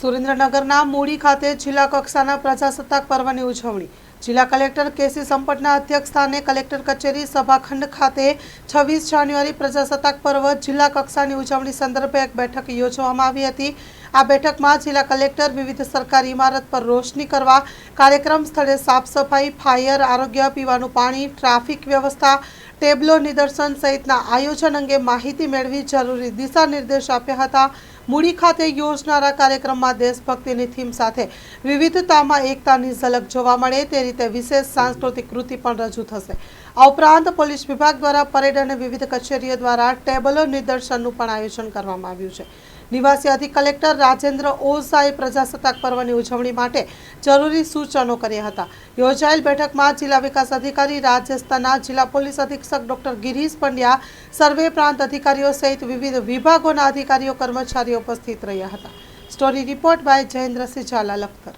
સુરેન્દ્રનગરના મૂડી ખાતે જિલ્લા કક્ષાના પ્રજાસત્તાક પર્વની ઉજવણી. જિલ્લા કલેક્ટર કેસી સંપટના અધ્યક્ષસ્થાને કલેક્ટર કચેરી સભાખંડ ખાતે છવ્વીસ જાન્યુઆરી પ્રજાસત્તાક પર્વ જિલ્લા કક્ષાની ઉજવણી સંદર્ભે એક બેઠક યોજવામાં આવી હતી. આ બેઠકમાં જિલ્લા કલેક્ટર વિવિધ સરકારી ઇમારત પર રોશની કરવા, કાર્યક્રમ સ્થળે સાફ સફાઈ, ફાયર, આરોગ્ય, પીવાનું પાણી, ટ્રાફિક વ્યવસ્થા, ટેબલો નિદર્શન સહિતના આયોજન અંગે માહિતી મેળવી જરૂરી દિશા નિર્દેશ આપ્યા હતા. મૂડી ખાતે યોજનારા કાર્યક્રમમાં દેશભક્તિની થીમ સાથે વિવિધતામાં એકતાની ઝલક જોવા મળે, તે રીતે વિશેષ સાંસ્કૃતિક કૃતિ પણ રજૂ થશે. આ ઉપરાંત પોલીસ વિભાગ દ્વારા પરેડ અને વિવિધ કચેરીઓ દ્વારા ટેબલો નિદર્શનનું પણ આયોજન કરવામાં આવ્યું છે. નિવાસી અધિક કલેક્ટર રાજેન્દ્ર ઓઝાએ પ્રજાસત્તાક પર્વની ઉજવણી માટે જરૂરી સૂચનો કર્યા હતા. યોજાયેલ બેઠકમાં જિલ્લા વિકાસ અધિકારી, રાજસ્થાનના જિલ્લા પોલીસ અધિક્ષક ડોક્ટર ગિરીશ પંડ્યા, સર્વે પ્રાંત અધિકારીઓ સહિત વિવિધ વિભાગોના અધિકારીઓ, કર્મચારીઓ ઉપસ્થિત રહ્યા હતા. Story report by Jayendrasinh Zala Lakhtar.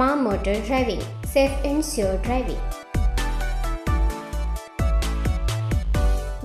માં motor driving, safe and sure driving.